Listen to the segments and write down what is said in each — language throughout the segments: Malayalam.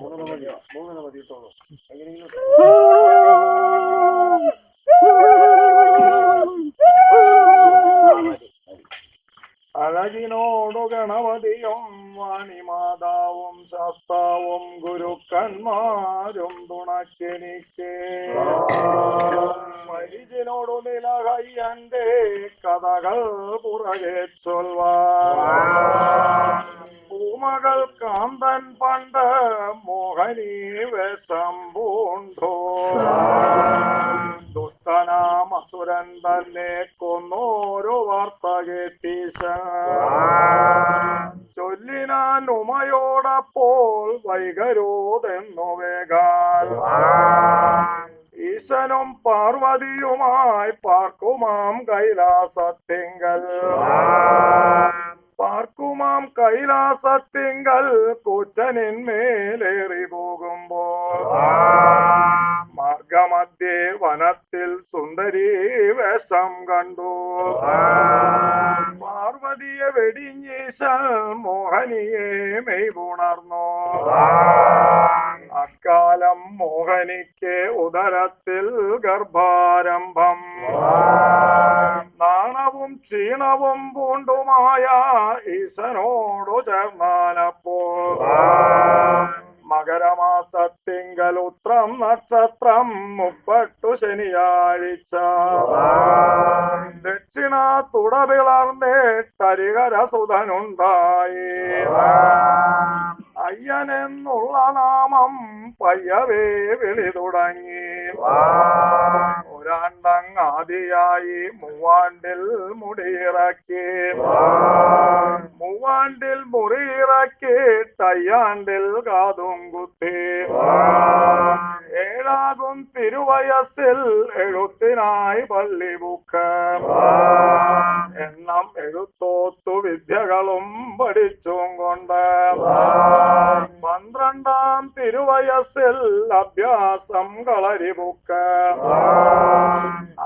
മൂന്നെണ്ണം മതിയോ? മൂന്നെണ്ണം മതി ഇട്ടോളൂ എങ്ങനെയെങ്കിലും അഴകിനോടു ഗണപതിയും വാണിമാതാവും ശാസ്താവും ഗുരുക്കന്മാരും തുണക്കെനിക്ക് മരിജിനോടു നിലകയ്യന്റെ കഥകൾ പുറകെ ചൊൽവാൻ. പൂമകൾ കാന്തൻ പണ്ട് മോഹനീ വേഷം പൂണ്ടോ തന്നെ കൊന്നോരോ വാർത്ത കേട്ടീശ ചൊല്ലിനാൻ ഉമയോടപ്പോൾ വൈകരോതെന്നു വേഗാൽ. ഈശനും പാർവതിയുമായി പാർക്കുമാം കൈലാസത്തിങ്കൽ. പാർക്കുമാം കൈലാസത്തിങ്കൽ കൂറ്റനിന്മേലേറി പോകുമ്പോൾ. മാർഗമധ്യേ വനത്തിൽ സുന്ദരി വേഷം കണ്ടു. പാർവതിയെ വെടിഞ്ഞീശ മോഹനിയെ മെയ്പുണർന്നു അക്കാലം മോഹനിക്ക് ഉദരത്തിൽ ഗർഭാരംഭം. നാണവും ക്ഷീണവും പൂണ്ടുമായ ഈശനോടു ചേർന്നാലപ്പോ മകരമാസത്തിങ്കൽ ഉത്രം നക്ഷത്രം മുപ്പട്ടു ശനിയാഴ്ച. ദക്ഷിണ തുടപിളർന്നേട്ടരികര സുധനുണ്ടായി അയ്യനെന്നുള്ള നാമം പയ്യവേ വിളി തുടങ്ങി. ഒരാണ്ടങ്ങാതിയായി മൂവാണ്ടിൽ മുടിയിറക്കി. മൂവാണ്ടിൽ മുറിയിറക്കിട്ടയ്യാണ്ടിൽ കാതും കുത്തി. ഏഴാകും തിരുവയസ്സിൽ എഴുത്തിനായി പള്ളി ബുക്ക്. എണ്ണം എഴുത്തോത്തു വിദ്യകളും പഠിച്ചും കൊണ്ട്. തിരുവയസ്സിൽ അഭ്യാസം കളരി ബുക്ക്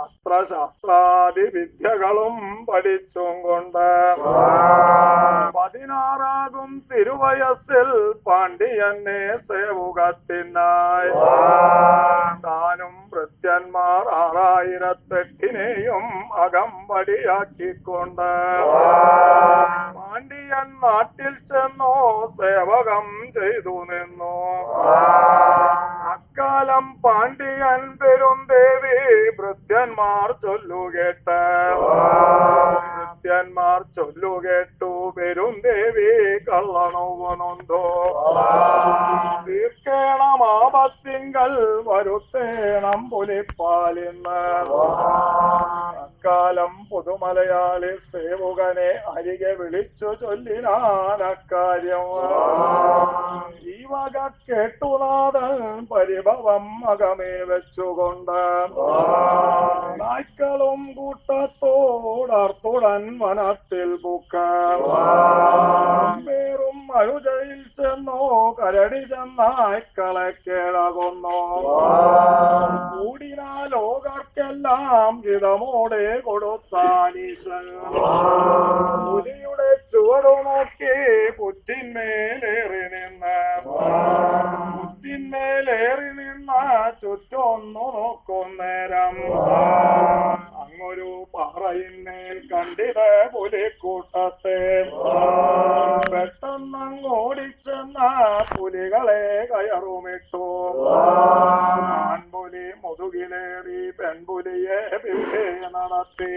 അസ്ത്രശാസ്ത്രാദി വിദ്യകളും പഠിച്ചും കൊണ്ട്. പതിനാറാകും തിരുവയസ്സിൽ പാണ്ഡിയനെ സേവുകത്തിനായി താനും ഭൃത്യന്മാർ ആറായിരത്തെട്ടിനെയും അകമ്പടിയാക്കിക്കൊണ്ട് പാണ്ഡിയൻ നാട്ടിൽ ചെന്നോ സേവകം ചെയ്തു നിന്നു. അക്കാലം പാണ്ഡിയൻ പെരുന്തേവി ഭൃത്യന്മാർ ചൊല്ലുകേട്ട്. ഭൃത്യന്മാർ ചൊല്ലുകേട്ടു പെരുന്തേവി കള്ളണോവനുണ്ടോ തീർക്കേണം ആപത്തിങ്കൽ വരുത്തേണം പുലിപ്പാലിന്ന്. അക്കാലം പുതുമലയാളി സേവുകനെ അരികെ വിളിച്ചു ചൊല്ലിനാനക്കാര്യം ഈ വക കേട്ടുനാഥൻ പരിഭവം അകമേ വെച്ചുകൊണ്ട് നായ്ക്കളും കൂട്ടത്തോടർത്തുടൻ വനത്തിൽ അഴുജയിൽ ചെന്നോ കരടി ചെന്നായ്ക്കളെ കിളകൊന്നോ കൂടിനാ ലോകർക്കെല്ലാം ഹിതമോടെ കൊടുത്താനീശൻ പുലിയുടെ ചുവടു നോക്കി പുറ്റിന്മേലേറി നിന്ന്. പുറ്റിന്മേലേറി നിന്ന ചുറ്റൊന്നു നോക്കുന്നേരം അങ്ങൊരു പാറയിന്മേൽ കണ്ടിത് പുലിക്കൂട്ടത്തെ. മുതുകിലേറി പെൺപുലിയെ പിമ്പേ നടത്തി.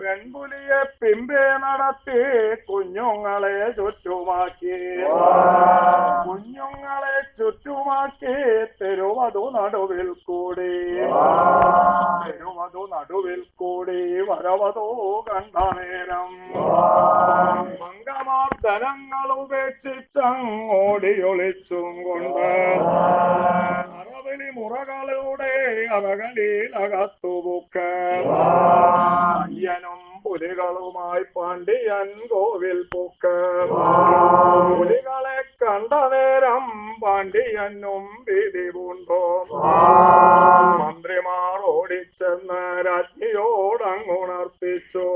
പെൺപുലിയെ പിമ്പേ നടത്തി കുഞ്ഞുങ്ങളെ ചുറ്റുമാക്കി. കുഞ്ഞുങ്ങളെ ചുറ്റുമാക്കി തെരുവതു നടുവിൽ കൂടി. തെരുവതു നടുവിൽ കൂടി വരവതോ കണ്ട നേരം. മംഗമാർദ്ദനങ്ങൾ ഉപേക്ഷിച്ചങ്ങോടിയൊളിച്ചും കൊണ്ട് അറവിളി മുറകളുടെ അറകളിൽ അകത്തുപൂക്ക അയ്യനും പുലികളുമായി പാണ്ഡ്യൻ കോവിൽ പൂക്ക. പുലികളെ കണ്ട നേരം പാണ്ഡ്യനും വിധി പൂണ്ടോ? മന്ത്രിമാർ ഓടിച്ചെന്ന് രാജ്ഞിയോടങ്ങുണർപ്പിച്ചു.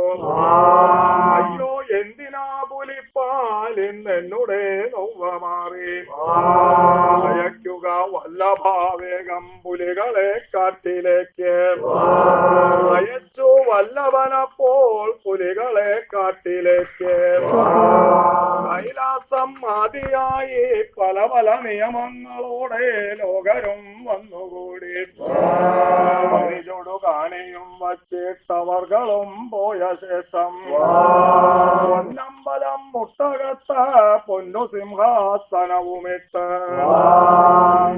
അയ്യോ എന്തിനാ പുലിപ്പാലിൻ എന്നുടെ നൊവ്വ മാറി? അയക്കുക വല്ലഭാവേഗം പുലികളെ കാട്ടിലേക്ക്. അയച്ചു വല്ലവനപ്പോൾ പുലികളെ കാട്ടിലേക്ക്. പല നിയമങ്ങളോടെ ലോകരും വന്നുകൂടി. കാണിയും വച്ചിട്ടവർകളും പോയ ശേഷം പൊന്നമ്പലം മുട്ടകത്ത് പൊന്നു സിംഹാസനവുമിട്ട്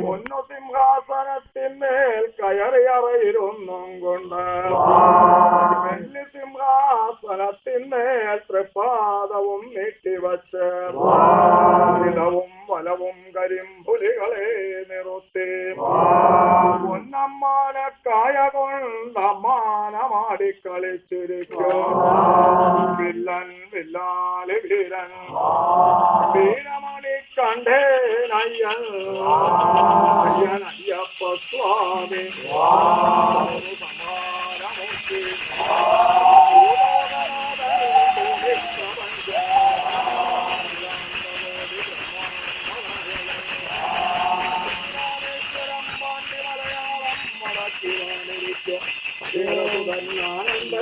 പൊന്നു സിംഹാസനത്തിന്മേൽ കയറിയറയിരുന്നും കൊണ്ട് വെള്ളി സിംഹാസനത്തിന്മേൽ തൃപ്പാദവും നീട്ടിവച്ച് വലവും കരിമ്പുലികളെ നിറുത്തി. പൊന്നമ്മാനക്കായ കൊണ്ടമ്മാനമാടി കളിച്ചിരിക്കും. വില്ലൻ വില്ലാലി വീരൻ. വീരമണി കണ്ടേനയ്യൻ അയ്യൻ അയ്യപ്പ സ്വാമി സമാരമൂർത്തി ஆனந்த